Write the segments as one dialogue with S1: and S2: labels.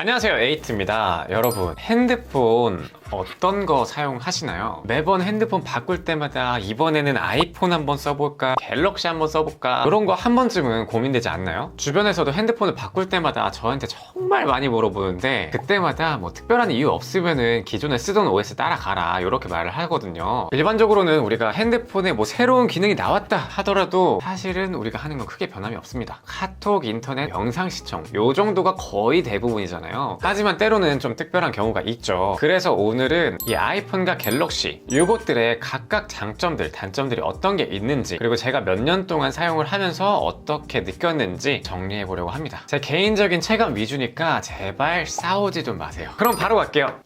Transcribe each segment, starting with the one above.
S1: 안녕하세요 에이트입니다 여러분 핸드폰 어떤 거 사용하시나요? 매번 핸드폰 바꿀 때마다 이번에는 아이폰 한번 써볼까 갤럭시 한번 써볼까 이런 거 한 번쯤은 고민되지 않나요? 주변에서도 핸드폰을 바꿀 때마다 저한테 정말 많이 물어보는데 그때마다 뭐 특별한 이유 없으면은 기존에 쓰던 OS 따라가라 이렇게 말을 하거든요 일반적으로는 우리가 핸드폰에 뭐 새로운 기능이 나왔다 하더라도 사실은 우리가 하는 건 크게 변함이 없습니다 카톡, 인터넷, 영상 시청 요 정도가 거의 대부분이잖아요 하지만 때로는 좀 특별한 경우가 있죠. 그래서 오늘은 이 아이폰과 갤럭시 요것들의 각각 장점들, 단점들이 어떤 게 있는지 그리고 제가 몇 년 동안 사용을 하면서 어떻게 느꼈는지 정리해 보려고 합니다. 제 개인적인 체감 위주니까 제발 싸우지 좀 마세요. 그럼 바로 갈게요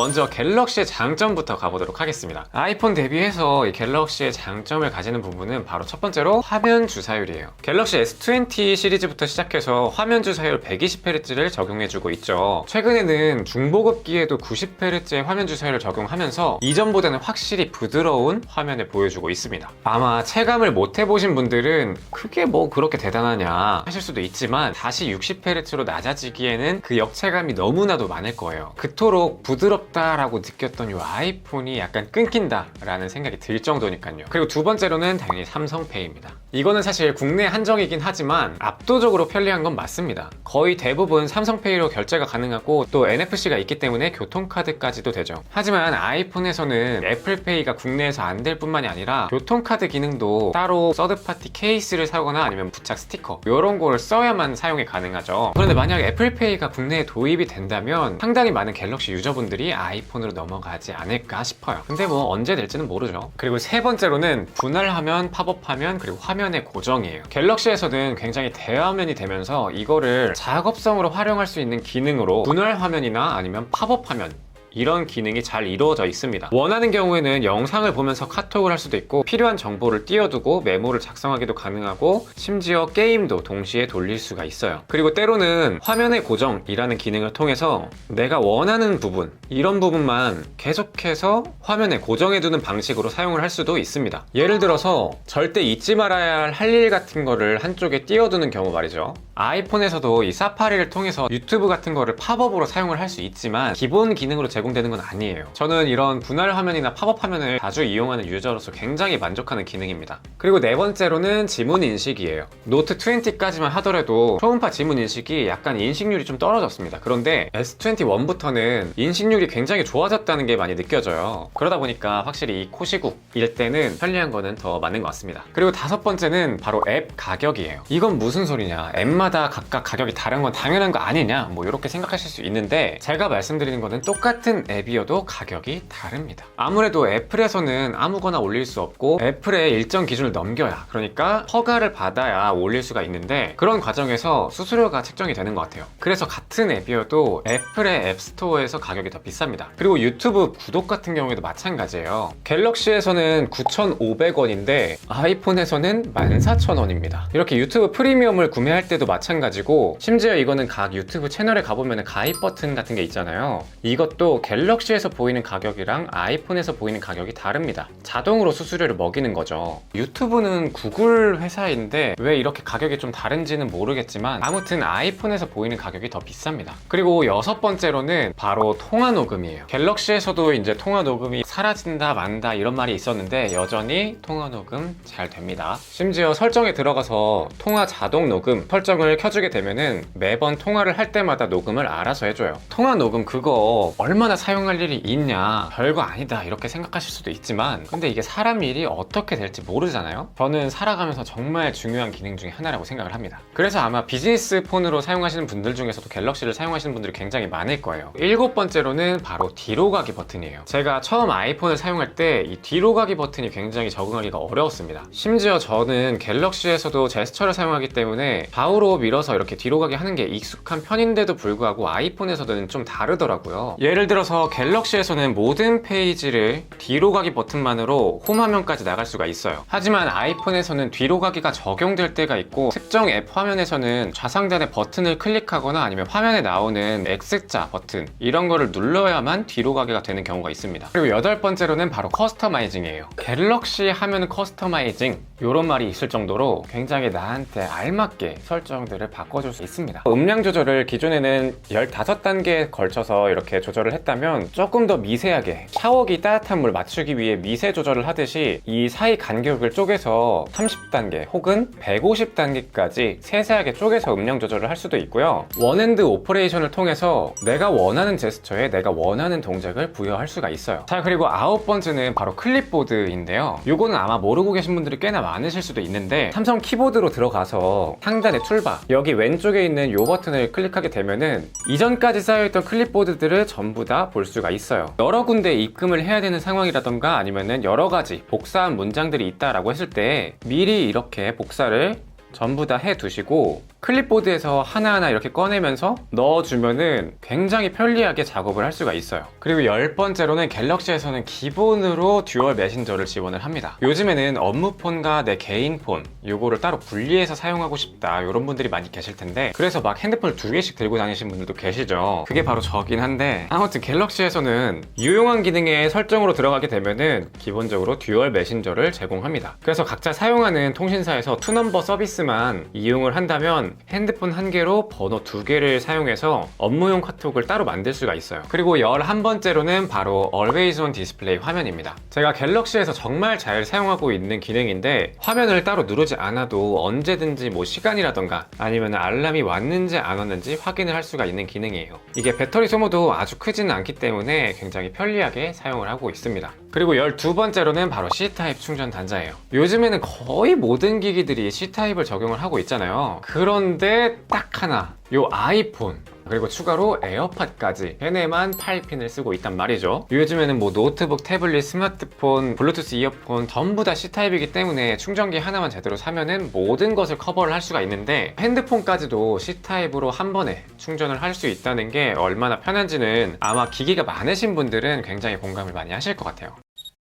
S1: 먼저 갤럭시의 장점부터 가보도록 하겠습니다. 아이폰 대비해서 이 갤럭시의 장점을 가지는 부분은 바로 첫 번째로 화면 주사율이에요. 갤럭시 S20 시리즈부터 시작해서 화면 주사율 120Hz를 적용해주고 있죠. 최근에는 중보급기에도 90Hz의 화면 주사율을 적용하면서 이전보다는 확실히 부드러운 화면을 보여주고 있습니다. 아마 체감을 못 해보신 분들은 그게 뭐 그렇게 대단하냐 하실 수도 있지만 다시 60Hz로 낮아지기에는 그 역체감이 너무나도 많을 거예요. 그토록 부드럽 다라고 느꼈던 이 아이폰이 약간 끊긴다라는 생각이 들 정도니까요. 그리고 두 번째로는 당연히 삼성페이입니다. 이거는 사실 국내 한정이긴 하지만 압도적으로 편리한 건 맞습니다. 거의 대부분 삼성페이로 결제가 가능하고 또 NFC가 있기 때문에 교통카드까지도 되죠. 하지만 아이폰에서는 애플페이가 국내에서 안 될 뿐만이 아니라 교통카드 기능도 따로 서드파티 케이스를 사거나 아니면 부착 스티커 이런 걸 써야만 사용이 가능하죠. 그런데 만약 애플페이가 국내에 도입이 된다면 상당히 많은 갤럭시 유저분들이 아이폰으로 넘어가지 않을까 싶어요. 근데 뭐 언제 될지는 모르죠. 그리고 세 번째로는 분할화면, 팝업화면 그리고 화면의 고정이에요. 갤럭시에서는 굉장히 대화면이 되면서 이거를 작업성으로 활용할 수 있는 기능으로 분할 화면이나 아니면 팝업 화면 이런 기능이 잘 이루어져 있습니다. 원하는 경우에는 영상을 보면서 카톡을 할 수도 있고 필요한 정보를 띄워두고 메모를 작성하기도 가능하고 심지어 게임도 동시에 돌릴 수가 있어요. 그리고 때로는 화면의 고정이라는 기능을 통해서 내가 원하는 부분 이런 부분만 계속해서 화면에 고정해두는 방식으로 사용을 할 수도 있습니다. 예를 들어서 절대 잊지 말아야 할 할 일 같은 거를 한쪽에 띄워두는 경우 말이죠. 아이폰에서도 이 사파리를 통해서 유튜브 같은 거를 팝업으로 사용을 할 수 있지만 기본 기능으로 제 공되는 건 아니에요. 저는 이런 분할 화면이나 팝업 화면을 자주 이용하는 유저로서 굉장히 만족하는 기능입니다. 그리고 네 번째로는 지문 인식이에요. 노트 20까지만 하더라도 초음파 지문 인식이 약간 인식률이 좀 떨어졌습니다. 그런데 S21부터는 인식률이 굉장히 좋아졌다는 게 많이 느껴져요. 그러다 보니까 확실히 이 코시국일 때는 편리한 거는 더 맞는 것 같습니다. 그리고 다섯 번째는 바로 앱 가격이에요. 이건 무슨 소리냐? 앱마다 각각 가격이 다른 건 당연한 거 아니냐? 뭐 이렇게 생각하실 수 있는데 제가 말씀드리는 거는 똑같은 앱이어도 가격이 다릅니다. 아무래도 애플에서는 아무거나 올릴 수 없고 애플의 일정 기준을 넘겨야 그러니까 허가를 받아야 올릴 수가 있는데 그런 과정에서 수수료가 책정이 되는 것 같아요. 그래서 같은 앱이어도 애플의 앱스토어에서 가격이 더 비쌉니다. 그리고 유튜브 구독 같은 경우에도 마찬가지예요. 갤럭시에서는 9,500원인데 아이폰에서는 14,000원입니다. 이렇게 유튜브 프리미엄을 구매할 때도 마찬가지고 심지어 이거는 각 유튜브 채널에 가보면 가입 버튼 같은 게 있잖아요. 이것도 갤럭시에서 보이는 가격이랑 아이폰에서 보이는 가격이 다릅니다. 자동으로 수수료를 먹이는 거죠. 유튜브는 구글 회사인데 왜 이렇게 가격이 좀 다른지는 모르겠지만 아무튼 아이폰에서 보이는 가격이 더 비쌉니다. 그리고 여섯 번째로는 바로 통화 녹음이에요. 갤럭시에서도 이제 통화 녹음이 사라진다 만다 이런 말이 있었는데 여전히 통화 녹음 잘 됩니다. 심지어 설정에 들어가서 통화 자동 녹음 설정을 켜주게 되면은 매번 통화를 할 때마다 녹음을 알아서 해줘요. 통화 녹음 그거 얼마나 사용할 일이 있냐 별거 아니다 이렇게 생각하실 수도 있지만 근데 이게 사람 일이 어떻게 될지 모르잖아요. 저는 살아가면서 정말 중요한 기능 중에 하나라고 생각을 합니다. 그래서 아마 비즈니스 폰으로 사용하시는 분들 중에서도 갤럭시를 사용하시는 분들이 굉장히 많을 거예요. 일곱 번째로는 바로 뒤로 가기 버튼이에요. 제가 처음 아이폰을 사용할 때 이 뒤로 가기 버튼이 굉장히 적응하기가 어려웠습니다. 심지어 저는 갤럭시에서도 제스처를 사용하기 때문에 좌우로 밀어서 이렇게 뒤로 가기 하는 게 익숙한 편인데도 불구하고 아이폰에서는 좀 다르더라고요. 예를 들어 들어서 갤럭시에서는 모든 페이지를 뒤로 가기 버튼만으로 홈 화면까지 나갈 수가 있어요. 하지만 아이폰에서는 뒤로 가기가 적용될 때가 있고 특정 앱 화면에서는 좌상단의 버튼을 클릭하거나 아니면 화면에 나오는 X자 버튼 이런 거를 눌러야만 뒤로 가기가 되는 경우가 있습니다. 그리고 여덟 번째로는 바로 커스터마이징이에요. 갤럭시 하면 커스터마이징 이런 말이 있을 정도로 굉장히 나한테 알맞게 설정들을 바꿔줄 수 있습니다. 음량 조절을 기존에는 15단계에 걸쳐서 이렇게 조절을 했다 면 조금 더 미세하게 샤워기 따뜻한 물 맞추기 위해 미세 조절을 하듯이 이 사이 간격을 쪼개서 30단계 혹은 150단계까지 세세하게 쪼개서 음량 조절을 할 수도 있고요. 원핸드 오퍼레이션을 통해서 내가 원하는 제스처에 내가 원하는 동작을 부여할 수가 있어요. 자 그리고 아홉 번째는 바로 클립보드인데요. 이거는 아마 모르고 계신 분들이 꽤나 많으실 수도 있는데 삼성 키보드로 들어가서 상단의 툴바 여기 왼쪽에 있는 이 버튼을 클릭하게 되면은 이전까지 쌓여있던 클립보드들을 전부 다볼 수가 있어요. 여러 군데 입금을 해야 되는 상황이라던가 아니면은 여러 가지 복사한 문장들이 있다라고 했을 때 미리 이렇게 복사를 전부 다 해 두시고 클립보드에서 하나하나 이렇게 꺼내면서 넣어주면은 굉장히 편리하게 작업을 할 수가 있어요. 그리고 열 번째로는 갤럭시에서는 기본으로 듀얼 메신저를 지원을 합니다. 요즘에는 업무폰과 내 개인 폰 요거를 따로 분리해서 사용하고 싶다 이런 분들이 많이 계실 텐데 그래서 막 핸드폰을 두 개씩 들고 다니시는 분들도 계시죠. 그게 바로 저긴 한데 아무튼 갤럭시에서는 유용한 기능의 설정으로 들어가게 되면은 기본적으로 듀얼 메신저를 제공합니다. 그래서 각자 사용하는 통신사에서 투넘버 서비스만 이용을 한다면 핸드폰 한 개로 번호 두 개를 사용해서 업무용 카톡을 따로 만들 수가 있어요. 그리고 11번째로는 바로 Always On 디스플레이 화면입니다. 제가 갤럭시에서 정말 잘 사용하고 있는 기능인데 화면을 따로 누르지 않아도 언제든지 뭐 시간이라던가 아니면 알람이 왔는지 안 왔는지 확인을 할 수가 있는 기능이에요. 이게 배터리 소모도 아주 크지는 않기 때문에 굉장히 편리하게 사용을 하고 있습니다. 그리고 12번째로는 바로 C타입 충전 단자예요. 요즘에는 거의 모든 기기들이 C타입을 적용을 하고 있잖아요. 그런 데 딱 하나, 요 아이폰. 그리고 추가로 에어팟까지 얘네만 8핀을 쓰고 있단 말이죠. 요즘에는 뭐 노트북, 태블릿, 스마트폰, 블루투스 이어폰 전부 다 C타입이기 때문에 충전기 하나만 제대로 사면은 모든 것을 커버를 할 수가 있는데 핸드폰까지도 C타입으로 한 번에 충전을 할 수 있다는 게 얼마나 편한지는 아마 기기가 많으신 분들은 굉장히 공감을 많이 하실 것 같아요.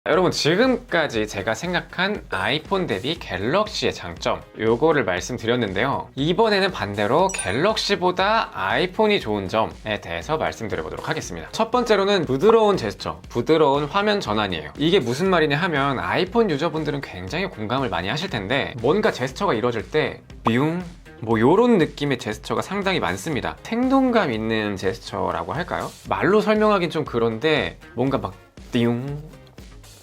S1: 여러분 지금까지 제가 생각한 아이폰 대비 갤럭시의 장점 요거를 말씀드렸는데요. 이번에는 반대로 갤럭시보다 아이폰이 좋은 점에 대해서 말씀드려보도록 하겠습니다. 첫 번째로는 부드러운 제스처 부드러운 화면 전환이에요. 이게 무슨 말이냐 하면 아이폰 유저분들은 굉장히 공감을 많이 하실 텐데 뭔가 제스처가 이루어질 때 뿅, 뭐 요런 느낌의 제스처가 상당히 많습니다. 생동감 있는 제스처라고 할까요? 말로 설명하긴 좀 그런데 뭔가 막 띠용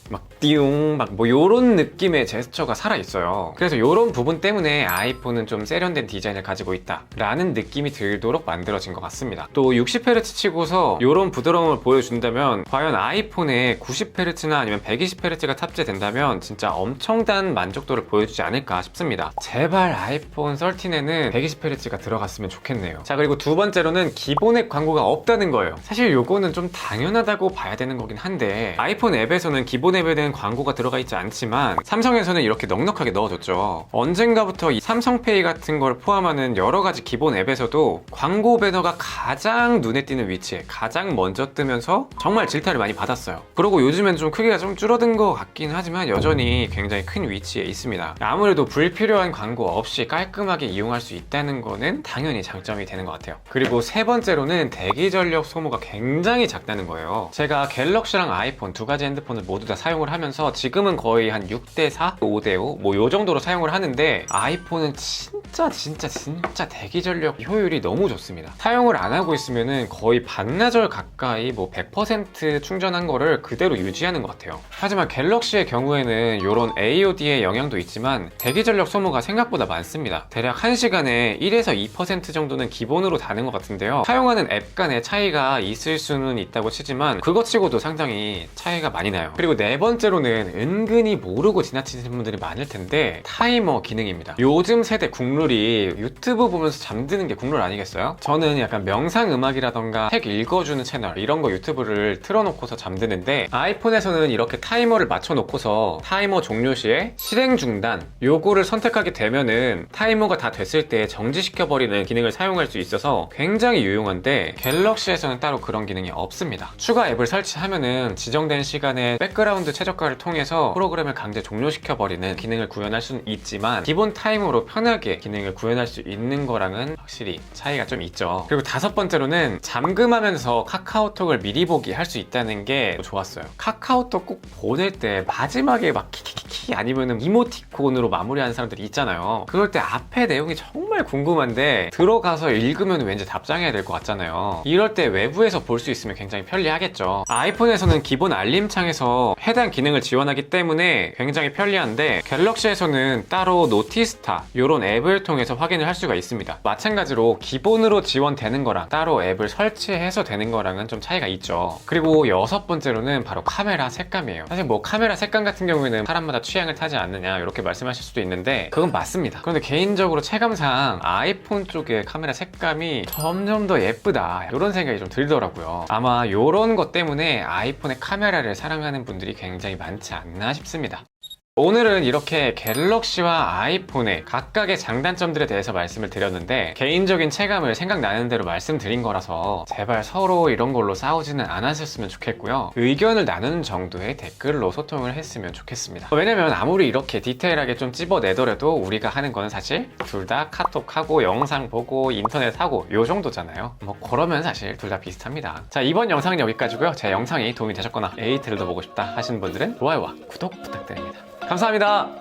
S1: 막 띠용 막 뭐 요런 느낌의 제스처가 살아있어요. 그래서 요런 부분 때문에 아이폰은 좀 세련된 디자인을 가지고 있다 라는 느낌이 들도록 만들어진 것 같습니다. 또 60Hz 치고서 요런 부드러움을 보여준다면 과연 아이폰에 90Hz나 아니면 120Hz가 탑재된다면 진짜 엄청난 만족도를 보여주지 않을까 싶습니다. 제발 아이폰 13에는 120Hz가 들어갔으면 좋겠네요. 자 그리고 두 번째로는 기본앱 광고가 없다는 거예요. 사실 요거는 좀 당연하다고 봐야 되는 거긴 한데 아이폰 앱에서는 기본 앱에 대한 광고가 들어가 있지 않지만 삼성에서는 이렇게 넉넉하게 넣어줬죠. 언젠가부터 이 삼성페이 같은 걸 포함하는 여러 가지 기본 앱에서도 광고 배너가 가장 눈에 띄는 위치에 가장 먼저 뜨면서 정말 질타를 많이 받았어요. 그리고 요즘엔 좀 크기가 좀 줄어든 것 같긴 하지만 여전히 굉장히 큰 위치에 있습니다. 아무래도 불필요한 광고 없이 깔끔하게 이용할 수 있다는 거는 당연히 장점이 되는 것 같아요. 그리고 세 번째로는 대기 전력 소모가 굉장히 작다는 거예요. 제가 갤럭시랑 아이폰 두 가지 핸드폰을 모두 다 사용을 하면 서 지금은 거의 한 6대4, 5대5 뭐 요 정도로 사용을 하는데 아이폰은 진짜 진짜 진짜 대기 전력 효율이 너무 좋습니다. 사용을 안 하고 있으면은 거의 반나절 가까이 뭐 100% 충전한 거를 그대로 유지하는 것 같아요. 하지만 갤럭시의 경우에는 이런 AOD의 영향도 있지만 대기 전력 소모가 생각보다 많습니다. 대략 1시간에 1에서 2% 정도는 기본으로 다는 것 같은데요. 사용하는 앱 간의 차이가 있을 수는 있다고 치지만 그것 치고도 상당히 차이가 많이 나요. 그리고 네 번째 로는 은근히 모르고 지나치시는 분들이 많을 텐데 타이머 기능입니다. 요즘 세대 국룰이 유튜브 보면서 잠드는 게 국룰 아니겠어요? 저는 약간 명상 음악이라던가 책 읽어주는 채널 이런 거 유튜브를 틀어놓고서 잠드는데 아이폰에서는 이렇게 타이머를 맞춰놓고서 타이머 종료 시에 실행 중단 요거를 선택하게 되면은 타이머가 다 됐을 때 정지시켜버리는 기능을 사용할 수 있어서 굉장히 유용한데 갤럭시에서는 따로 그런 기능이 없습니다. 추가 앱을 설치하면은 지정된 시간에 백그라운드 최 저가를 통해서 프로그램을 강제 종료시켜버리는 기능을 구현할 수는 있지만 기본 타임으로 편하게 기능을 구현할 수 있는 거랑은 확실히 차이가 좀 있죠. 그리고 다섯 번째로는 잠금하면서 카카오톡을 미리 보기 할 수 있다는 게 좋았어요. 카카오톡 꼭 보낼 때 마지막에 막 키키키키 아니면은 이모티콘으로 마무리하는 사람들이 있잖아요. 그럴 때 앞에 내용이 정말 궁금한데 들어가서 읽으면 왠지 답장해야 될 것 같잖아요. 이럴 때 외부에서 볼 수 있으면 굉장히 편리하겠죠. 아이폰에서는 기본 알림창에서 해당 기능 을 지원하기 때문에 굉장히 편리한데 갤럭시에서는 따로 노티스타 이런 앱을 통해서 확인을 할 수가 있습니다. 마찬가지로 기본으로 지원되는 거랑 따로 앱을 설치해서 되는 거랑은 좀 차이가 있죠. 그리고 여섯 번째로는 바로 카메라 색감이에요. 사실 뭐 카메라 색감 같은 경우에는 사람마다 취향을 타지 않느냐 이렇게 말씀하실 수도 있는데 그건 맞습니다. 그런데 개인적으로 체감상 아이폰 쪽의 카메라 색감이 점점 더 예쁘다 이런 생각이 좀 들더라고요. 아마 이런 것 때문에 아이폰의 카메라를 사랑하는 분들이 굉장히 많지 않나 싶습니다. 오늘은 이렇게 갤럭시와 아이폰의 각각의 장단점들에 대해서 말씀을 드렸는데 개인적인 체감을 생각나는 대로 말씀드린 거라서 제발 서로 이런 걸로 싸우지는 않았으면 좋겠고요. 의견을 나누는 정도의 댓글로 소통을 했으면 좋겠습니다. 왜냐면 아무리 이렇게 디테일하게 좀 찝어내더라도 우리가 하는 거는 사실 둘 다 카톡하고 영상 보고 인터넷 하고 요 정도잖아요. 뭐 그러면 사실 둘 다 비슷합니다. 자 이번 영상은 여기까지고요. 제 영상이 도움이 되셨거나 에이트를 더 보고 싶다 하시는 분들은 좋아요와 구독 부탁드립니다. 감사합니다.